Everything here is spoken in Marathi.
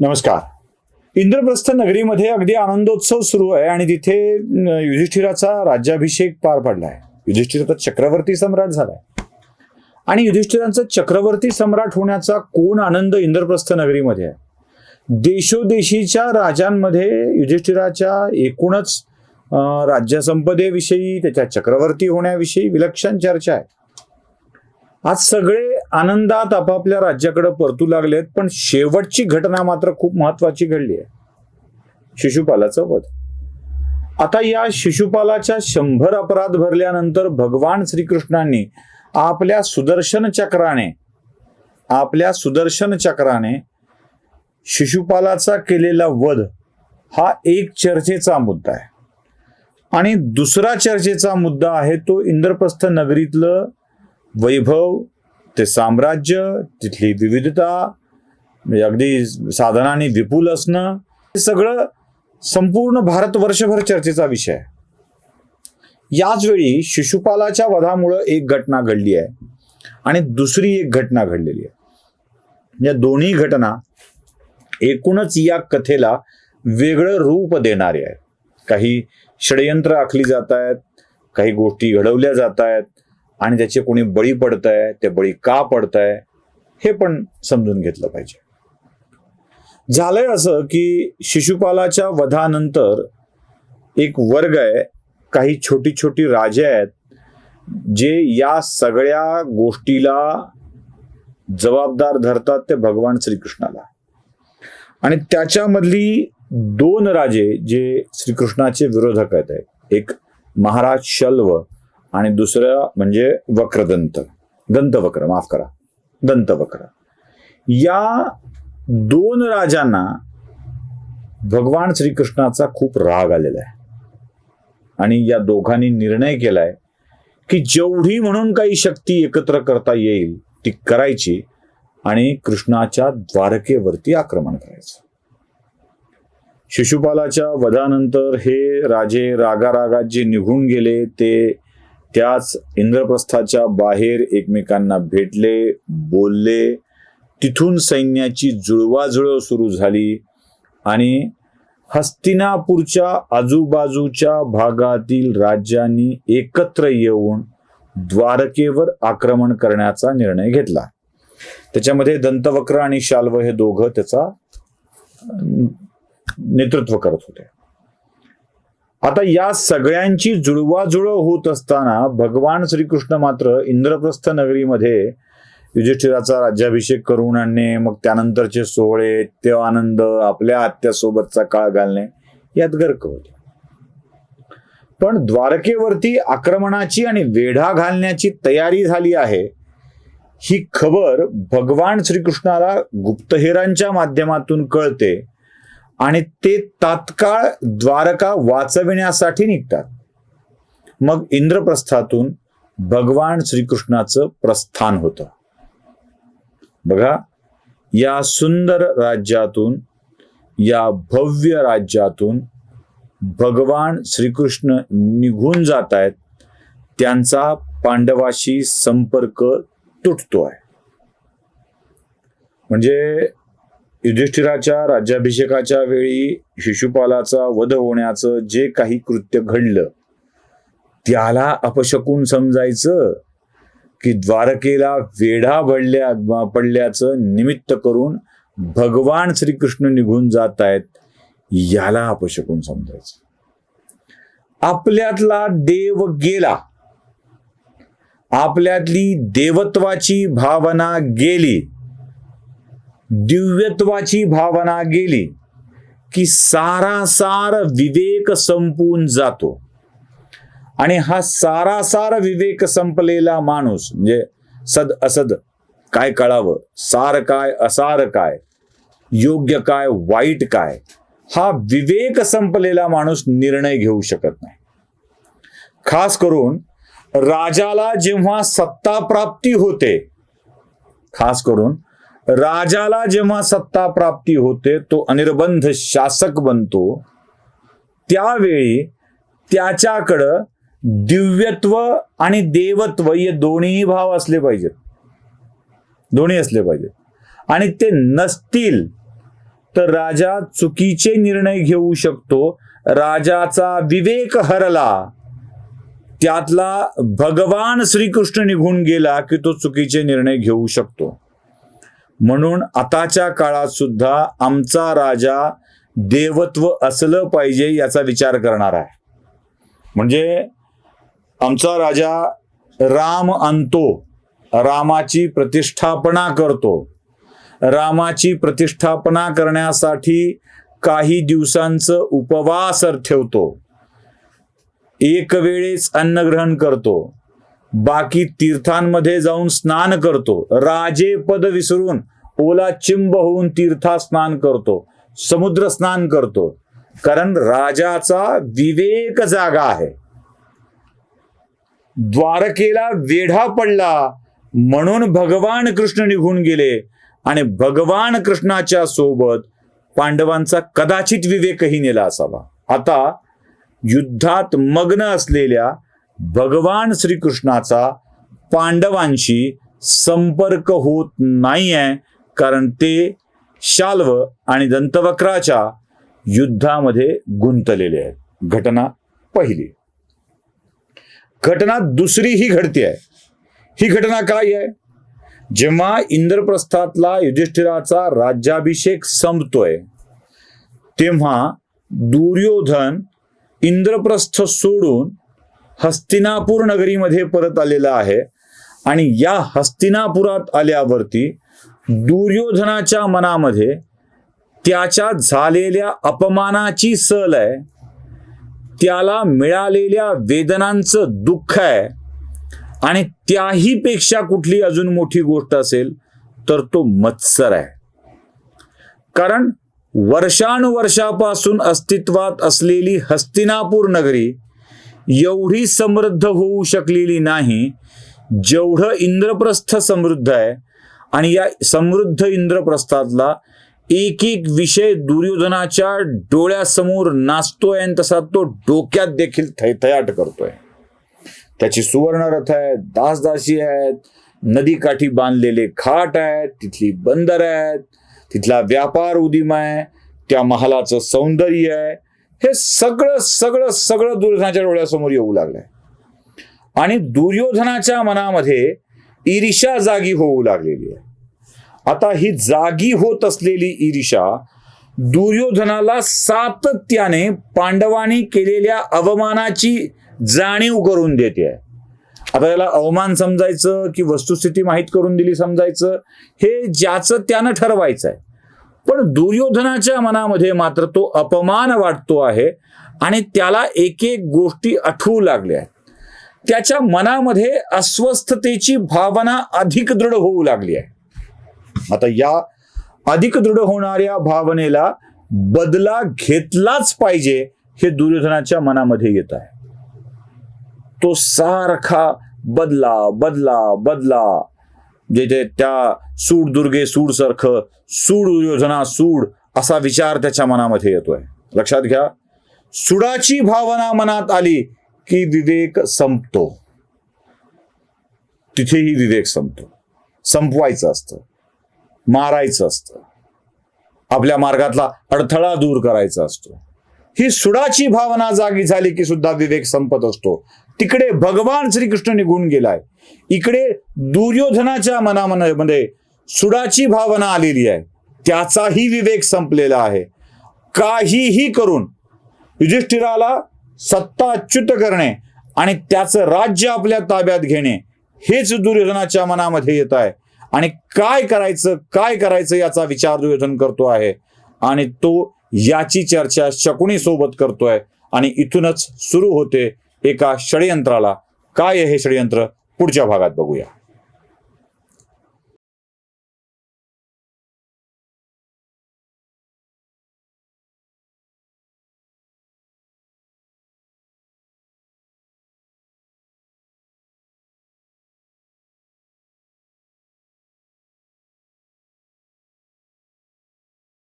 नमस्कार. इंद्रप्रस्थ नगरीमध्ये अगदी आनंदोत्सव सुरू आहे आणि तिथे युधिष्ठिराचा राज्याभिषेक पार पडलाय. युधिष्ठिर तर चक्रवर्ती सम्राट झालाय. आणि युधिष्ठिरांचा चक्रवर्ती सम्राट होण्याचा कोण आनंद इंद्रप्रस्थ नगरीमध्ये आहे? देशोदेशीच्या राजांमध्ये युधिष्ठिराच्या एकूणच राज्यसंपदेविषयी त्याच्या चक्रवर्ती होण्याविषयी विलक्षण चर्चा आहे. आज सगळे आनंदात आपापल्या राज्याकडे परतू लागलेत पण शेवटची घटना मात्र खूप महत्वाची घडली आहे. शिशुपालाचं वध. आता या शिशुपालाच्या शंभर अपराध भरल्यानंतर भगवान श्रीकृष्णांनी आपल्या सुदर्शन चक्राने आपल्या सुदर्शन चक्राने शिशुपालाचा केलेला वध हा एक चर्चेचा मुद्दा आहे. आणि दुसरा चर्चेचा मुद्दा आहे तो इंद्रप्रस्थ नगरीतलं वैभव ते साम्राज्य तिथली विविधता म्हणजे अगदी साधनाने विपुल असणं हे सगळं संपूर्ण भारत वर्षभर चर्चेचा विषय आहे. याच वेळी शिशुपालाच्या वधामुळं एक घटना घडली आहे आणि दुसरी एक घटना घडलेली आहे. या दोन्ही घटना एकूणच या कथेला वेगळं रूप देणारे आहेत. काही षडयंत्र आखली जात आहेत काही गोष्टी घडवल्या जात आहेत आणि त्याचे कोणी बळी पडत आहे ते बळी का पडत आहे हे पण समजून घेतलं पाहिजे. झालंय असं की शिशुपालाच्या वधानंतर एक वर्ग आहे काही छोटी छोटी राजे आहेत जे या सगळ्या गोष्टीला जबाबदार धरतात ते भगवान श्रीकृष्णाला. आणि त्याच्यामधली दोन राजे जे श्रीकृष्णाचे विरोधक आहेत एक महाराज शल्व आणि दुसरं म्हणजे वक्रदंत. दंतवक्र माफ करा. दंतवक्र. या दोन राजांना भगवान श्रीकृष्णाचा खूप राग आलेला आहे. आणि या दोघांनी निर्णय केलाय की जेवढी म्हणून काही शक्ती एकत्र करता येईल ती करायची आणि कृष्णाच्या द्वारकेवरती आक्रमण करायचं. शिशुपालाच्या वधानंतर हे राजे रागारागात जे निघून गेले ते त्याच इंद्रप्रस्थाच्या बाहेर एकमेकांना भेटले बोलले. तिथून सैन्याची जुळवाजुळव सुरू झाली आणि हस्तिनापूरच्या आजूबाजूच्या भागातील राज्यांनी एकत्र येऊन द्वारकेवर आक्रमण करण्याचा निर्णय घेतला. त्याच्यामध्ये दंतवक्र आणि शाल्व हे दोघं त्याचा नेतृत्व करत होते. आता या सगळ्यांची जुळवाजुळव होत असताना भगवान श्रीकृष्ण मात्र इंद्रप्रस्थ नगरीमध्ये युधिष्ठिराचा राज्याभिषेक करून आणणे मग त्यानंतरचे सोहळे ते आनंद आपल्या आत्यासोबतचा काळ घालणे यात गर्क होते. पण द्वारकेवरती आक्रमणाची आणि वेढा घालण्याची तयारी झाली आहे ही खबर भगवान श्रीकृष्णाला गुप्तहेरांच्या माध्यमातून कळते. आणि ते तात्काळ द्वारका वाचविण्यासाठी निघतात. मग इंद्रप्रस्थातून भगवान श्रीकृष्णाचं प्रस्थान होतं. बघा या सुंदर राज्यातून या भव्य राज्यातून भगवान श्रीकृष्ण निघून जात आहेत त्यांचा पांडवाशी संपर्क तुटतो आहे म्हणजे युधिष्ठिराच्या राज्याभिषेकाच्या वेळी शिशुपालाचा वध होण्याचं जे काही कृत्य घडलं त्याला अपशकून समजायचं की द्वारकेला वेढा पडल्या पडल्याचं निमित्त करून भगवान श्रीकृष्ण निघून जात आहेत याला अपशकून समजायचं. आपल्यातला देव गेला. आपल्यातली देवत्वाची भावना गेली. दिव्यत्वाची भावना गेली की सारासार विवेक संपून जातो. आणि हा सारासार विवेक संपलेला माणूस म्हणजे सद असद काय कळावं? सार काय असार काय? योग्य काय वाईट काय? हा विवेक संपलेला माणूस निर्णय घेऊ शकत नाही. खास करून राजाला जेव्हा सत्ता प्राप्ती होते खास करून राजाला जेव्हा सत्ता प्राप्ती होते तो अनिर्बंध शासक बनतो त्यावेळी त्याच्याकडं दिव्यत्व आणि देवत्व हे दोन्ही भाव असले पाहिजेत. दोन्ही असले पाहिजेत. आणि ते नसतील तर राजा चुकीचे निर्णय घेऊ शकतो. राजाचा विवेक हरला. त्यातला भगवान श्रीकृष्ण निघून गेला की तो चुकीचे निर्णय घेऊ शकतो. म्हणून आताच्या काळात सुद्धा आमचा राजा देवत्व असलं पाहिजे याचा विचार करणार आहे. म्हणजे आमचा राजा राम आणतो रामाची प्रतिष्ठापना करतो. रामाची प्रतिष्ठापना करण्यासाठी काही दिवसांचं उपवास ठेवतो. एक वेळेस अन्नग्रहण करतो. बाकी तीर्थांमध्ये जाऊन स्नान करतो. राजे पद विसरून ओला चिंब होऊन तीर्था स्नान करतो. समुद्र स्नान करतो. कारण राजाचा विवेक जागा आहे. द्वारकेला वेढा पडला. म्हणून भगवान कृष्ण निघून गेले. आणि भगवान कृष्णाच्या सोबत पांडवांचा कदाचित विवेकही नेला असावा. आता युद्धात मग्न असलेल्या भगवान श्रीकृष्णाचा पांडवांशी संपर्क होत नाहीये कारण ते शाल्व आणि दंतवक्राच्या युद्धामध्ये गुंतलेले आहेत. घटना पहिली. घटना दुसरी ही घडते आहे. ही घटना काय आहे? जेव्हा इंद्रप्रस्थातला युधिष्ठिराचा राज्याभिषेक संपतोय तेव्हा दुर्योधन इंद्रप्रस्थ सोडून हस्तिनापूर नगरीमध्ये परत आलेला आहे. आणि या हस्तिनापुरात आल्यावरती दुर्योधनाच्या मनामध्ये त्याच्या झालेल्या अपमानाची सल आहे. त्याला मिळालेल्या वेदनांचं दुःख आहे. आणि त्याही पेक्षा कुठली अजून मोठी गोष्ट असेल तर तो मत्सर आहे. कारण वर्षानुवर्षापासून अस्तित्वात असलेली हस्तिनापूर नगरी एवढी समृद्ध होऊ शकलेली नाही. जेवढं इंद्रप्रस्थ समृद्ध आहे आणि या समृद्ध इंद्रप्रस्थातला एक एक विषय दुर्योधनाच्या डोळ्यासमोर नाचतोय आणि तसा तो डोक्यात देखील थैथयाट करतोय. त्याची सुवर्णरथ आहेत दासदासी आहेत नदीकाठी बांधलेले खाट आहेत तिथली बंदर आहेत तिथला व्यापार उदिम आहे त्या महालाचं सौंदर्य आहे हे सगळं सगळं सगळं दुर्योधनाच्या डोळ्यासमोर येऊ लागलंय. आणि दुर्योधनाच्या मनामध्ये ईर्षा जागी होऊ लागलेली आहे. आता ही जागी होत असलेली ईर्षा दुर्योधनाला सातत्याने पांडवांनी केलेल्या अवमानाची जाणीव करून देते. आहे आता त्याला अवमान समजायचं की वस्तुस्थिती माहीत करून दिली समजायचं हे ज्याचं त्यानं ठरवायचं आहे पण दुर्योधनाच्या मनामध्ये मात्र तो अपमान वाटतो आहे आणि त्याला एक एक गोष्टी आठवू लागल्या. आहेत त्याच्या मनामध्ये अस्वस्थतेची भावना अधिक दृढ होऊ लागली आहे आता या अधिक दृढ होणाऱ्या भावनेला बदला घेतलाच पाहिजे हे दुर्योधनाच्या मनामध्ये येत आहे. तो सारखा बदला बदला बदला जेथे त्या सूड दुर्गे सूड सारखं सूड योजना सूड असा विचार त्याच्या मनामध्ये येतोय. लक्षात घ्या. सुडाची भावना मनात आली की विवेक संपतो. तिथेही विवेक संपतो. संपवायचं असतं. मारायचं असतं. आपल्या मार्गातला अडथळा दूर करायचा असतो. ही सुडाची भावना जागी झाली की सुद्धा विवेक संपत असतो. तिकडे भगवान श्रीकृष्ण निघून गेलाय इकडे दुर्योधनाच्या मनामध्ये सुडाची भावना आलेली आहे. त्याचाही विवेक संपलेला आहे. काहीही करून युधिष्ठिराला सत्ताच्युत करणे आणि त्याचं राज्य आपल्या ताब्यात घेणे हेच दुर्योधनाच्या मनामध्ये येत आहे. आणि काय करायचं काय करायचं याचा विचार दुर्योधन करतो आहे. आणि तो याची चर्चा शकुनी सोबत करतोय आणि इथूनच सुरू होते एका षडयंत्राला. काय हे षडयंत्र? पुढच्या भागात बघूया.